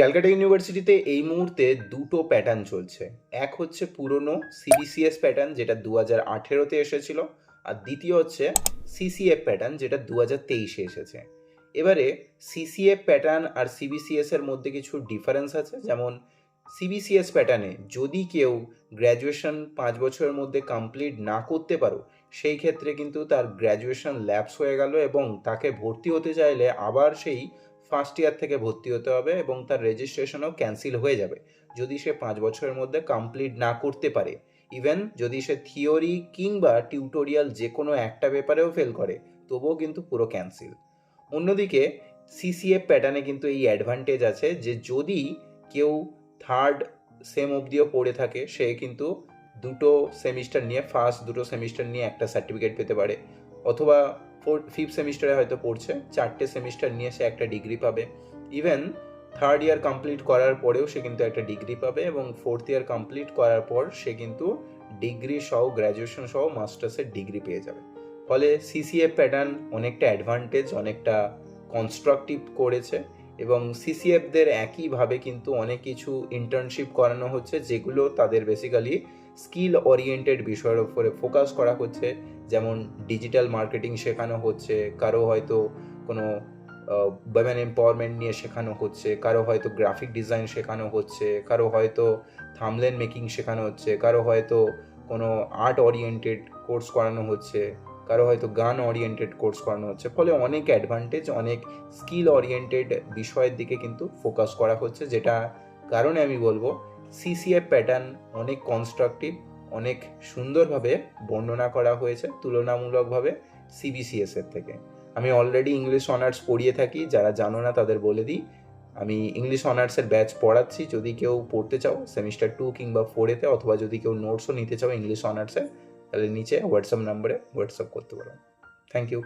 ক্যালকাটা ইউনিভার্সিটিতে এই মুহূর্তে দুটো প্যাটার্ন চলছে। এক হচ্ছে পুরনো সিবিসিএস প্যাটার্ন যেটা দু হাজার আঠেরোতে এসেছিল, আর দ্বিতীয় হচ্ছে সিসিএফ প্যাটার্ন যেটা দু হাজার তেইশে এসেছে। এবারে সিসিএফ প্যাটার্ন আর সিবিসিএস এর মধ্যে কিছু ডিফারেন্স আছে। যেমন সিবিসিএস প্যাটার্নে যদি কেউ গ্র্যাজুয়েশন পাঁচ বছরের মধ্যে কমপ্লিট না করতে পারো, সেই ক্ষেত্রে কিন্তু তার গ্র্যাজুয়েশন ল্যাপস হয়ে গেল এবং তাকে ভর্তি হতে চাইলে আবার সেই ফার্স্ট ইয়ার থেকে ভর্তি হতে হবে এবং তার রেজিস্ট্রেশনও ক্যান্সেল হয়ে যাবে। যদি সে পাঁচ বছরের মধ্যে কমপ্লিট না করতে পারে ইভেন যদি সে থিওরি কিংবা টিউটোরিয়াল যে কোনো একটা পেপারেও ফেল করে, তবুও কিন্তু পুরো ক্যান্সেল অন্যদিকে সিসিএফ প্যাটার্নে কিন্তু এই অ্যাডভান্টেজ আছে যে যদি কেউ থার্ড সেম অবধিও পড়ে থাকে, সে কিন্তু দুটো সেমিস্টার নিয়ে ফার্স্ট দুটো সেমিস্টার নিয়ে একটা সার্টিফিকেট পেতে পারে। অথবা ফিফথ সেমিস্টারে হয়তো পড়ছে, চারটে সেমিস্টার নিয়ে সে একটা ডিগ্রি পাবে। ইভেন থার্ড ইয়ার কমপ্লিট করার পরেও সে কিন্তু একটা ডিগ্রি পাবে এবং ফোর্থ ইয়ার কমপ্লিট করার পর সে কিন্তু ডিগ্রি সহ গ্র্যাজুয়েশন সহ মাস্টার্সের ডিগ্রি পেয়ে যাবে। ফলে সিসিএ প্যাটার্ন অনেকটা অ্যাডভান্টেজ অনেকটা কনস্ট্রাকটিভ করেছে। এবং সিসিএফদের একইভাবে কিন্তু অনেক কিছু ইন্টার্নশিপ করানো হচ্ছে, যেগুলো তাদের বেসিক্যালি স্কিল ওরিয়েন্টেড বিষয়ের উপরে ফোকাস করা হচ্ছে। যেমন ডিজিটাল মার্কেটিং শেখানো হচ্ছে, কারও হয়তো কোনো ওমেন এম্পাওয়ারমেন্ট নিয়ে শেখানো হচ্ছে, কারও হয়তো গ্রাফিক ডিজাইন শেখানো হচ্ছে, কারও হয়তো থামলেন মেকিং শেখানো হচ্ছে, কারও হয়তো কোনো আর্ট ওরিয়েন্টেড কোর্স করানো হচ্ছে। কারও হয়তো গান ওরিয়েন্টেড কোর্স করানো হচ্ছে, ফলে অনেক অ্যাডভান্টেজ অনেক স্কিল ওরিয়েন্টেড বিষয়ের দিকে কিন্তু ফোকাস করা হচ্ছে, যেটা কারণে আমি বলব সিসিএফ প্যাটার্ন অনেক কনস্ট্রাকটিভ অনেক সুন্দরভাবে বর্ণনা করা হয়েছে তুলনামূলকভাবে সিবিসিএস এর থেকে। আমি অলরেডি ইংলিশ অনার্স পড়িয়ে থাকি, যারা জানো না তাদের বলে দিই। আমি ইংলিশ অনার্সের ব্যাচ পড়াচ্ছি, যদি কেউ পড়তে চাও সেমিস্টার টু কিংবা ফোরেতে অথবা যদি কেউ নোটসও নিতে চাও ইংলিশ অনার্সে তাহলে নিচে হোয়াটসঅ্যাপ নাম্বারে হোয়াটসঅ্যাপ করতে পারেন থ্যাংক ইউ